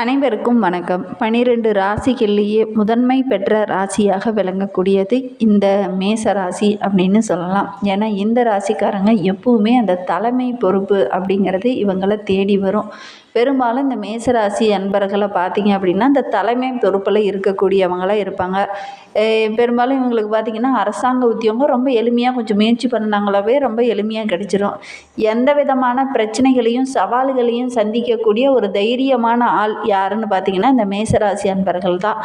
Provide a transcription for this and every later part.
அனைவருக்கும் வணக்கம். பனிரெண்டு ராசிகள்லேயே முதன்மை பெற்ற ராசியாக விளங்கக்கூடியது இந்த மேச ராசி அப்படின்னு சொல்லலாம். ஏன்னா இந்த ராசிக்காரங்க எப்பவுமே அந்த தலைமை பொறுப்பு அப்படிங்கிறது இவங்களை தேடி வரும். பெரும்பாலும் இந்த மேசராசி அன்பர்களை பார்த்திங்க அப்படின்னா இந்த தலைமை பொறுப்பில் இருக்கக்கூடியவங்களாக இருப்பாங்க. பெரும்பாலும் இவங்களுக்கு பார்த்திங்கன்னா அரசாங்க உத்தியோகம் ரொம்ப எளிமையாக கொஞ்சம் முயற்சி பண்ணாங்களாவே ரொம்ப எளிமையாக கிடச்சிரும். எந்த விதமான பிரச்சனைகளையும் சவால்களையும் சந்திக்கக்கூடிய ஒரு தைரியமான ஆள் யாருன்னு பார்த்தீங்கன்னா இந்த மேசராசி அன்பர்கள் தான்.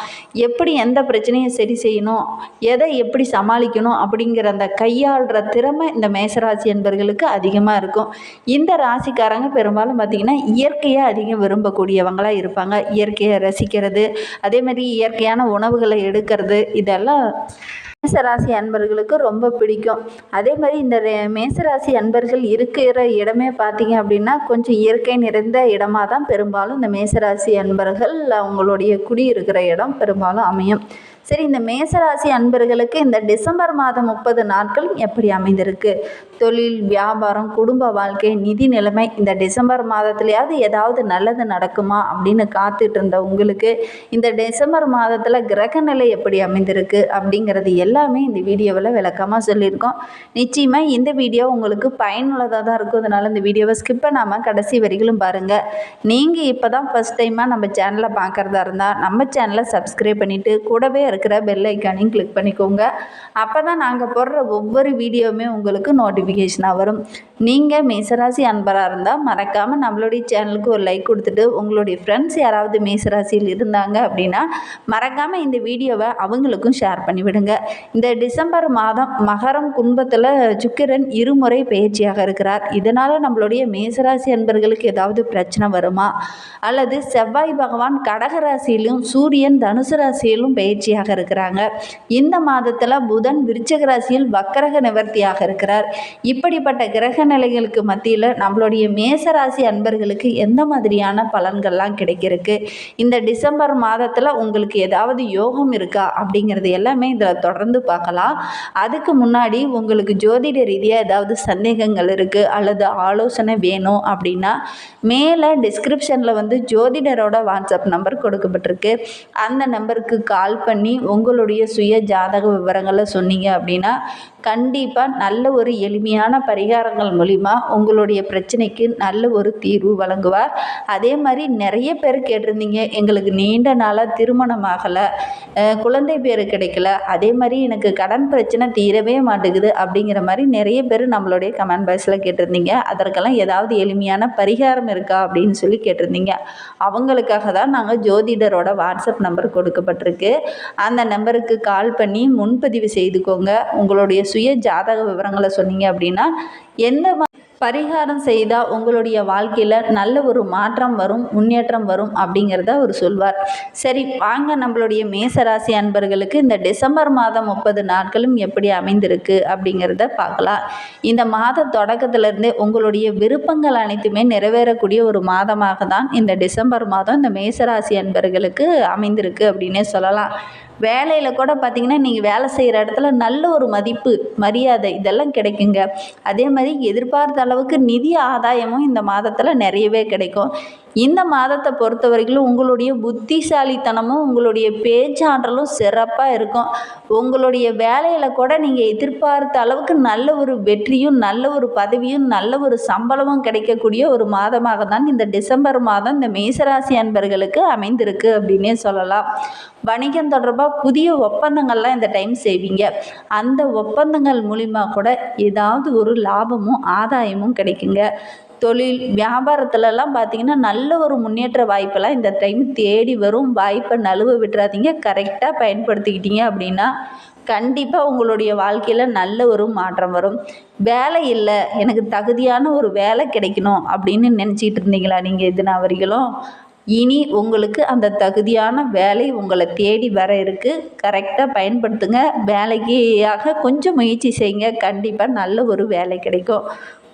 எப்படி எந்த பிரச்சனையும் சரி செய்யணும் எதை எப்படி சமாளிக்கணும் அப்படிங்கிற அந்த கையாளுற திறமை இந்த மேசராசி அன்பர்களுக்கு அதிகமாக இருக்கும். இந்த ராசிக்காரங்க பெரும்பாலும் பார்த்திங்கன்னா இயற்கையாக அதிகம் விரும்பக்கூடியவங்களாக இருப்பாங்க. இயற்கையை ரசிக்கிறது அதே மாதிரி இயற்கையான உணவுகளை எடுக்கிறது இதெல்லாம் மேசராசி அன்பர்களுக்கு ரொம்ப பிடிக்கும். அதே மாதிரி இந்த மேசராசி அன்பர்கள் இருக்கிற இடமே பார்த்தீங்க அப்படின்னா கொஞ்சம் இயற்கை நிறைந்த இடமா தான் பெரும்பாலும் இந்த மேசராசி அன்பர்கள் அவங்களுடைய குடி இருக்கிற இடம் பெரும்பாலும் அமையும். சரி இந்த மேசராசி அன்பர்களுக்கு இந்த டிசம்பர் மாதம் முப்பது நாட்கள் எப்படி அமைந்திருக்கு? தொழில் வியாபாரம் குடும்ப வாழ்க்கை நிதி நிலைமை இந்த டிசம்பர் மாதத்துலையாவது ஏதாவது நல்லது நடக்குமா அப்படின்னு காத்துட்டு இருந்த உங்களுக்கு இந்த டிசம்பர் மாதத்தில் கிரக நிலை எப்படி அமைந்திருக்கு அப்படிங்கிறது எல்லாம் எல்லாமே இந்த வீடியோவில் விளக்கமாக சொல்லியிருக்கோம். நிச்சயமாக இந்த வீடியோ உங்களுக்கு பயனுள்ளதாக தான் இருக்கும். அதனால் இந்த வீடியோவை ஸ்கிப் பண்ணாமல் கடைசி வரிகளும் பாருங்கள் நீங்கள் இப்போ தான் ஃபஸ்ட் டைமாக நம்ம சேனலை பார்க்குறதா இருந்தால் நம்ம சேனலை சப்ஸ்கிரைப் பண்ணிவிட்டு கூடவே இருக்கிற பெல் ஐக்கானையும் கிளிக் பண்ணிக்கோங்க. அப்போ தான் நாங்கள் போடுற ஒவ்வொரு வீடியோவுமே உங்களுக்கு நோட்டிஃபிகேஷனாக வரும். நீங்கள் மேசராசி அன்பராக இருந்தால் மறக்காமல் நம்மளுடைய சேனலுக்கு ஒரு லைக் கொடுத்துட்டு உங்களுடைய ஃப்ரெண்ட்ஸ் யாராவது மேசராசியில் இருந்தாங்க அப்படின்னா மறக்காமல் இந்த வீடியோவை அவங்களுக்கும் ஷேர் பண்ணிவிடுங்க. இந்த டிசம்பர் மாதம் மகரம் குடும்பத்தில் சுக்கிரன் இருமுறை பயிற்சியாக இருக்கிறார். இதனால் நம்மளுடைய மேசராசி அன்பர்களுக்கு ஏதாவது பிரச்சனை வருமா? அல்லது செவ்வாய் பகவான் கடகராசியிலும் சூரியன் தனுசு ராசியிலும் பயிற்சியாக இருக்கிறாங்க. இந்த மாதத்தில் புதன் விருச்சக ராசியில் வக்கரக நிவர்த்தியாக இருக்கிறார். இப்படிப்பட்ட கிரக நிலைகளுக்கு மத்தியில் நம்மளுடைய மேசராசி அன்பர்களுக்கு எந்த மாதிரியான பலன்கள்லாம் கிடைக்கிறதுக்கு? இந்த டிசம்பர் மாதத்தில் உங்களுக்கு ஏதாவது யோகம் இருக்கா? அப்படிங்கிறது எல்லாமே இதில் தொடர்ந்து பார்க்கலாம். அதுக்கு முன்னாடி உங்களுக்கு ஜோதிட ரீதியாக ஏதாவது சந்தேகங்கள் இருக்குது அல்லது ஆலோசனை வேணும் அப்படின்னா மேலே டிஸ்கிரிப்ஷனில் வந்து ஜோதிடரோட வாட்ஸ்அப் நம்பர் கொடுக்கப்பட்டிருக்கு. அந்த நம்பருக்கு கால் பண்ணி உங்களுடைய சுய ஜாதக விவரங்களை சொன்னீங்க அப்படின்னா கண்டிப்பாக நல்ல ஒரு எளிமையான பரிகாரங்கள் மூலிமா உங்களுடைய பிரச்சனைக்கு நல்ல ஒரு தீர்வு வழங்குவார். அதே மாதிரி நிறைய பேர் கேட்டிருந்தீங்க எங்களுக்கு நீண்ட நாளாக திருமணம் ஆகலை குழந்தை பேர் கிடைக்கல அதே மாதிரி எனக்கு கடன் பிரச்சனை தீரவே மாட்டேங்குது அப்படிங்கிற மாதிரி நிறைய பேர் நம்மளுடைய கமெண்ட் பாக்ஸில் கேட்டிருந்தீங்க. அதற்கெல்லாம் ஏதாவது எளிமையான பரிகாரம் இருக்கா அப்படின்னு சொல்லி கேட்டிருந்தீங்க. அவங்களுக்காக தான் நாங்கள் ஜோதிடரோட வாட்ஸ்அப் நம்பர் கொடுக்கப்பட்டிருக்கு. அந்த நம்பருக்கு கால் பண்ணி முன்பதிவு செய்துக்கோங்க. உங்களுடைய சுய ஜாதக விவரங்களை சொன்னீங்க அப்படின்னா எந்த பரிகாரம் செய்தால் உங்களுடைய வாழ்க்கையில் நல்ல ஒரு மாற்றம் வரும் முன்னேற்றம் வரும் அப்படிங்கிறத அவர் சொல்வார். சரி வாங்க நம்மளுடைய மேசராசி அன்பர்களுக்கு இந்த டிசம்பர் மாதம் முப்பது நாட்களும் எப்படி அமைந்திருக்கு அப்படிங்கிறத பார்க்கலாம். இந்த மாத தொடக்கத்திலிருந்தே உங்களுடைய விருப்பங்கள் அனைத்துமே நிறைவேறக்கூடிய ஒரு மாதமாக தான் இந்த டிசம்பர் மாதம் இந்த மேசராசி அன்பர்களுக்கு அமைந்திருக்கு அப்படின்னே சொல்லலாம். வேலையில் கூட பார்த்திங்கன்னா நீங்கள் வேலை செய்கிற இடத்துல நல்ல ஒரு மதிப்பு மரியாதை இதெல்லாம் கிடைக்குங்க. அதே மாதிரி எதிர்பார்த்த அளவுக்கு நிதி ஆதாயமும் இந்த மாதத்தில் நிறையவே கிடைக்கும். இந்த மாதத்தை பொறுத்த வரைக்கும் உங்களுடைய புத்திசாலித்தனமும் உங்களுடைய பேச்சாற்றலும் சிறப்பாக இருக்கும். உங்களுடைய வேலையில் கூட நீங்கள் எதிர்பார்த்த அளவுக்கு நல்ல ஒரு வெற்றியும் நல்ல ஒரு பதவியும் நல்ல ஒரு சம்பளமும் கிடைக்கக்கூடிய ஒரு மாதமாக தான் இந்த டிசம்பர் மாதம் இந்த மேசராசி அன்பர்களுக்கு அமைந்திருக்கு அப்படின்னே சொல்லலாம். வணிகம் தொடர்பாக புதிய ஒப்பந்தங்கள்லாம் இந்த டைம் செய்வீங்க. அந்த ஒப்பந்தங்கள் மூலிமா கூட ஏதாவது ஒரு லாபமும் ஆதாயமும் கிடைக்குங்க. தொழில் வியாபாரத்துலலாம் பார்த்திங்கன்னா நல்ல ஒரு முன்னேற்ற வாய்ப்பெல்லாம் இந்த டைம் தேடி வரும். வாய்ப்பை நழுவ விட்டுறாதீங்க. கரெக்டாக பயன்படுத்திக்கிட்டீங்க அப்படின்னா கண்டிப்பாக உங்களுடைய வாழ்க்கையில் நல்ல ஒரு மாற்றம் வரும். வேலை இல்லை எனக்கு தகுதியான ஒரு வேலை கிடைக்கணும் அப்படின்னு நினச்சிட்டு இருந்தீங்களா நீங்கள் இது நான் வரைகளும் இனி உங்களுக்கு அந்த தகுதியான வேலை உங்களை தேடி வர இருக்குது கரெக்டாக பயன்படுத்துங்க. வேலைக்காக கொஞ்சம் முயற்சி செய்யுங்க. கண்டிப்பாக நல்ல ஒரு வேலை கிடைக்கும்.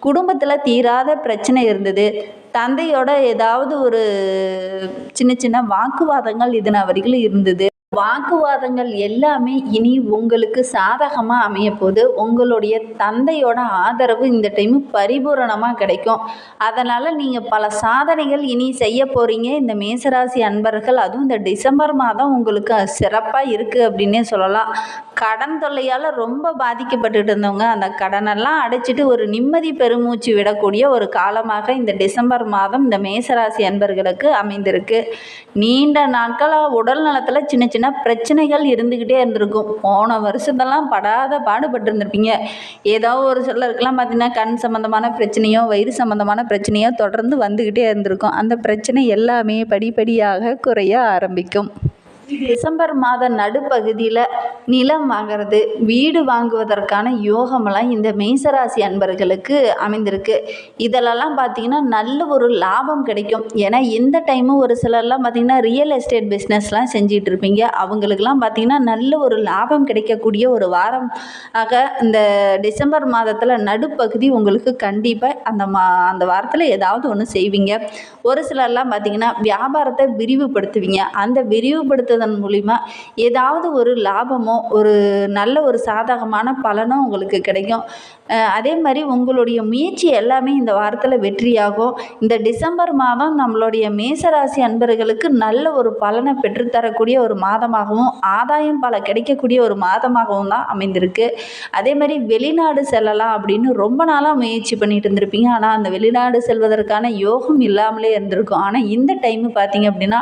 குடும்பத்தில் தீராத பிரச்சனை இருந்தது. தந்தையோட ஏதாவது ஒரு சின்ன சின்ன வாக்குவாதங்கள் இதன வரைக்கும் இருந்தது. வாக்குவாதங்கள் எல்லாமே இனி உங்களுக்கு சாதகமாக அமைய போது உங்களுடைய தந்தையோட ஆதரவு இந்த டைம் பரிபூரணமாக கிடைக்கும். அதனால் நீங்கள் பல சாதனைகள் இனி செய்ய போகிறீங்க இந்த மேசராசி அன்பர்கள் அதுவும் இந்த டிசம்பர் மாதம் உங்களுக்கு சிறப்பாக இருக்குது அப்படின்னே சொல்லலாம். கடன் தொல்லையால் ரொம்ப பாதிக்கப்பட்டுட்டு இருந்தவங்க அந்த கடனெல்லாம் அடைச்சிட்டு ஒரு நிம்மதி பெருமூச்சு விடக்கூடிய ஒரு காலமாக இந்த டிசம்பர் மாதம் இந்த மேசராசி அன்பர்களுக்கு அமைந்திருக்கு. நீண்ட நாட்களாக உடல் நலத்தில் சின்ன சின்ன பிரச்சனைகள் இருந்துக்கிட்டே இருந்திருக்கும். போன வருஷத்தெல்லாம் படாத பாடுபட்டு இருந்திருப்பீங்க ஏதோ ஒரு சிலருக்கெல்லாம் பார்த்தீங்கன்னா கண் சம்மந்தமான பிரச்சனையோ வயிறு சம்மந்தமான பிரச்சனையோ தொடர்ந்து வந்துக்கிட்டே இருந்திருக்கும். அந்த பிரச்சனை எல்லாமே படிப்படியாக குறைய ஆரம்பிக்கும். டிசம்பர் மாத நடுப்பகுதியில் நிலம் வாங்குறது வீடு வாங்குவதற்கான யோகமெல்லாம் இந்த மேசராசி அன்பர்களுக்கு அமைந்திருக்கு. இதிலெல்லாம் பார்த்தீங்கன்னா நல்ல ஒரு லாபம் கிடைக்கும். ஏன்னா இந்த டைமும் ஒரு சிலர்லாம் பார்த்தீங்கன்னா ரியல் எஸ்டேட் பிஸ்னஸ்லாம் செஞ்சிட்டு இருப்பீங்க அவங்களுக்கெல்லாம் பார்த்தீங்கன்னா நல்ல ஒரு லாபம் கிடைக்கக்கூடிய ஒரு வாரம். ஆக இந்த டிசம்பர் மாதத்தில் நடுப்பகுதி உங்களுக்கு கண்டிப்பாக அந்த மா அந்த வாரத்தில் ஏதாவது ஒன்று செய்வீங்க. ஒரு சிலர்லாம் பார்த்தீங்கன்னா வியாபாரத்தை விரிவுபடுத்துவீங்க. அந்த செலுத்துவதன் மூலிமா ஏதாவது ஒரு லாபமோ ஒரு நல்ல ஒரு சாதகமான பலனோ உங்களுக்கு கிடைக்கும். அதே மாதிரி உங்களுடைய முயற்சி எல்லாமே இந்த வாரத்தில் வெற்றியாகும். இந்த டிசம்பர் மாதம் நம்மளுடைய மேசராசி அன்பர்களுக்கு நல்ல ஒரு பலனை பெற்றுத்தரக்கூடிய ஒரு மாதமாகவும் ஆதாயம் பல கிடைக்கக்கூடிய ஒரு மாதமாகவும் தான் அமைந்திருக்கு. அதே மாதிரி வெளிநாடு செல்லலாம் அப்படின்னு ரொம்ப நாளாக முயற்சி பண்ணிட்டு இருந்திருப்பீங்க. ஆனால் அந்த வெளிநாடு செல்வதற்கான யோகம் இல்லாமலே இருந்திருக்கும். ஆனால் இந்த டைமு பார்த்தீங்க அப்படின்னா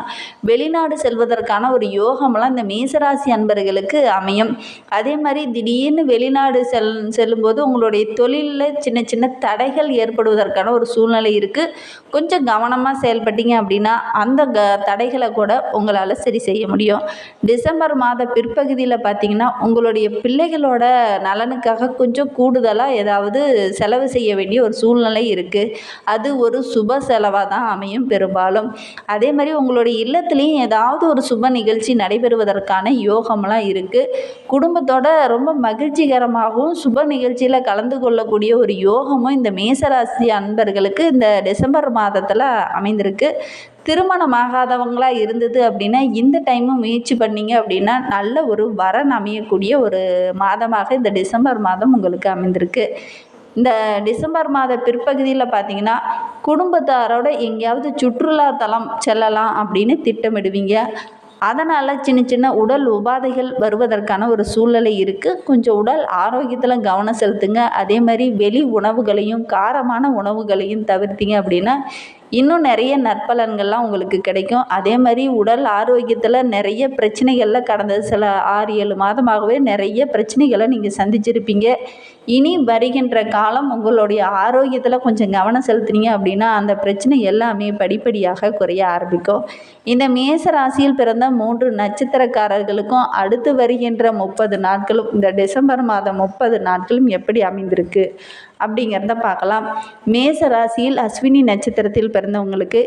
வெளிநாடு செல்வதற்கான ஒரு யோகமெல்லாம் இந்த மேசராசி அன்பர்களுக்கு அமையும். அதே மாதிரி திடீர்னு வெளிநாடு செல் செல்லும்போது உங்களுடைய தொழிலில் சின்ன சின்ன தடைகள் ஏற்படுவதற்கான ஒரு சூழ்நிலை இருக்குது கொஞ்சம் கவனமாக செயல்பட்டீங்க அப்படின்னா அந்த க தடைகளை கூட உங்களால் சரி செய்ய முடியும். டிசம்பர் மாத பிற்பகுதியில் பார்த்தீங்கன்னா உங்களுடைய பிள்ளைகளோட நலனுக்காக கொஞ்சம் கூடுதலாக ஏதாவது செலவு செய்ய வேண்டிய ஒரு சூழ்நிலை இருக்குது அது ஒரு சுப செலவாக தான் அமையும் பெரும்பாலும். அதே மாதிரி உங்களுடைய இல்லத்துலேயும் ஏதாவது ஒரு சுப நிகழ்ச்சி நிகழ்ச்சி நடைபெறுவதற்கான யோகம்லாம் இருக்குது குடும்பத்தோட ரொம்ப மகிழ்ச்சிகரமாகவும் சுப நிகழ்ச்சியில் கலந்து கொள்ளக்கூடிய ஒரு யோகமும் இந்த மேசராசி அன்பர்களுக்கு இந்த டிசம்பர் மாதத்தில் அமைந்திருக்கு. திருமணமாகாதவங்களாக இருந்தது அப்படின்னா இந்த டைமும் முயற்சி பண்ணீங்க அப்படின்னா நல்ல ஒரு வரன் அமையக்கூடிய ஒரு மாதமாக இந்த டிசம்பர் மாதம் உங்களுக்கு அமைந்திருக்கு. இந்த டிசம்பர் மாத பிற்பகுதியில் பார்த்தீங்கன்னா குடும்பத்தாரோட எங்கேயாவது சுற்றுலா தலம் செல்லலாம் அப்படின்னு திட்டமிடுவீங்க. அதனால் சின்ன சின்ன உடல் உபாதைகள் வருவதற்கான ஒரு சூழ்நிலை இருக்குது கொஞ்சம் உடல் ஆரோக்கியத்தில் கவனம் செலுத்துங்க. அதே மாதிரி வெளி உணவுகளையும் காரமான உணவுகளையும் தவிர்த்திங்க அப்படின்னா இன்னும் நிறைய நற்பலன்கள்லாம் உங்களுக்கு கிடைக்கும். அதே மாதிரி உடல் ஆரோக்கியத்தில் நிறைய பிரச்சனைகளில் கடந்த சில ஆறு ஏழு மாதமாகவே நிறைய பிரச்சனைகளை நீங்கள் சந்திச்சிருப்பீங்க. இனி வருகின்ற காலம் உங்களுடைய ஆரோக்கியத்தில் கொஞ்சம் கவனம் செலுத்துனீங்க அப்படின்னா அந்த பிரச்சனை எல்லாமே படிப்படியாக குறைய ஆரம்பிக்கும். இந்த மேச ராசியில் பிறந்த மூன்று நட்சத்திரக்காரர்களுக்கும் அடுத்து வருகின்ற முப்பது நாட்களும் இந்த டிசம்பர் மாதம் முப்பது நாட்களும் எப்படி அமைந்திருக்கு? அப்படிங்கிறத பார்க்கலாம். மேச ராசியில் அஸ்வினி நட்சத்திரத்தில் பிறந்தவங்களுக்கு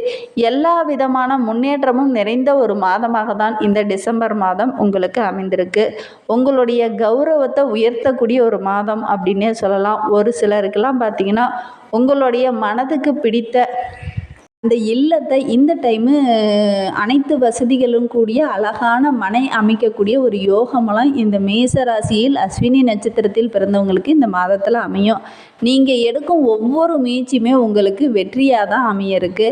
எல்லா விதமான முன்னேற்றமும் நிறைந்த ஒரு மாதமாக தான் இந்த டிசம்பர் மாதம் உங்களுக்கு அமைந்திருக்கு. உங்களுடைய கௌரவத்தை உயர்த்தக்கூடிய ஒரு மாதம் அப்படின்னே சொல்லலாம். ஒரு சிலருக்கெல்லாம் பார்த்தீங்கன்னா உங்களுடைய மனதுக்கு பிடித்த அந்த இல்லத்தை இந்த டைமு அனைத்து வசதிகளும் கூடிய அழகான மனை அமைக்கக்கூடிய ஒரு யோகமெல்லாம் இந்த மேச ராசியில் அஸ்வினி நட்சத்திரத்தில் பிறந்தவங்களுக்கு இந்த மாதத்தில் அமையும். நீங்கள் எடுக்கும் ஒவ்வொரு முயற்சியுமே உங்களுக்கு வெற்றியாக தான் அமைய இருக்கு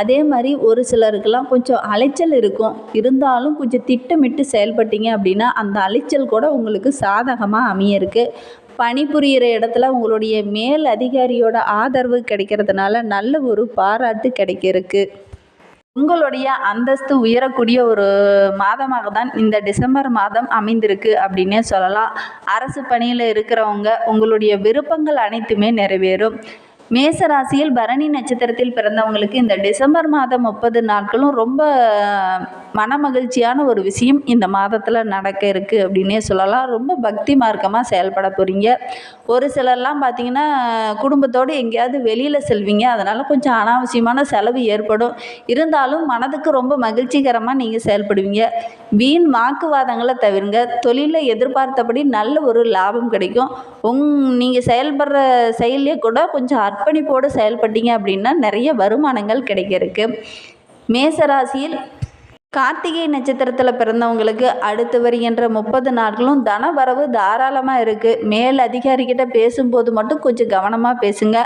அதே மாதிரி ஒரு சிலருக்கெல்லாம் கொஞ்சம் அலைச்சல் இருக்கும். இருந்தாலும் கொஞ்சம் திட்டமிட்டு செயல்பட்டீங்க அப்படின்னா அந்த அலைச்சல் கூட உங்களுக்கு சாதகமாக அமைய இருக்கு பணிபுரிகிற இடத்துல உங்களுடைய மேல் அதிகாரியோட ஆதரவு கிடைக்கிறதுனால நல்ல ஒரு பாராட்டு கிடைக்கிறதுக்கு. உங்களுடைய அந்தஸ்து உயரக்கூடிய ஒரு மாதமாக தான் இந்த டிசம்பர் மாதம் அமைந்திருக்கு அப்படின்னே சொல்லலாம். அரசு பணியில் இருக்கிறவங்க உங்களுடைய விருப்பங்கள் அனைத்துமே நிறைவேறும். மேசராசியில் பரணி நட்சத்திரத்தில் பிறந்தவங்களுக்கு இந்த டிசம்பர் மாதம் முப்பது நாட்களும் ரொம்ப மனமகிழ்ச்சியான ஒரு விஷயம் இந்த மாதத்தில் நடக்க இருக்குது அப்படின்னே சொல்லலாம். ரொம்ப பக்தி மார்க்கமாக செயல்பட போகிறீங்க ஒரு சிலர்லாம் பார்த்தீங்கன்னா குடும்பத்தோடு எங்கேயாவது வெளியில் செல்வீங்க. அதனால் கொஞ்சம் அனாவசியமான செலவு ஏற்படும். இருந்தாலும் மனதுக்கு ரொம்ப மகிழ்ச்சிகரமாக நீங்கள் செயல்படுவீங்க. வீண் வாக்குவாதங்களை தவிருங்க. தொழிலில் எதிர்பார்த்தபடி நல்ல ஒரு லாபம் கிடைக்கும். உங் நீங்கள் செயல்படுற செயலே கூட கொஞ்சம் அர்ப்பணிப்போடு செயல்பட்டீங்க அப்படின்னா நிறைய வருமானங்கள் கிடைக்கிறதுக்கு. மேசராசியில் மேச ராசியில் கார்த்திகை நட்சத்திரத்தில் பிறந்தவங்களுக்கு அடுத்து வருகின்ற முப்பது நாட்களும் தனவரவு தாராளமாக இருக்குது மேல் அதிகாரிக்கிட்ட பேசும்போது மட்டும் கொஞ்சம் கவனமாக பேசுங்க.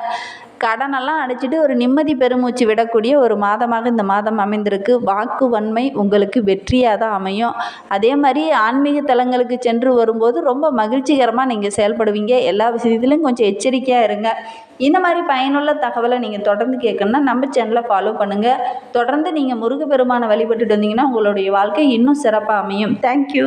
கடனெல்லாம் அடைச்சிட்டு ஒரு நிம்மதி பெருமூச்சு விடக்கூடிய ஒரு மாதமாக இந்த மாதம் அமைந்திருக்கு. வாக்கு வன்மை உங்களுக்கு வெற்றியாக தான் அமையும். அதே மாதிரி ஆன்மீக தலங்களுக்கு சென்று வரும்போது ரொம்ப மகிழ்ச்சிகரமாக நீங்கள் செயல்படுவீங்க. எல்லா விஷயத்துலையும் கொஞ்சம் எச்சரிக்கையாக இருங்க. இந்த மாதிரி பயனுள்ள தகவலை நீங்கள் தொடர்ந்து கேட்கணுன்னா நம்ம சேனலை ஃபாலோ பண்ணுங்கள் தொடர்ந்து நீங்கள் முருகப்பெருமானை வழிபட்டுட்டு வந்தீங்கன்னா உங்களுடைய வாழ்க்கை இன்னும் சிறப்பாக அமையும். தேங்க்யூ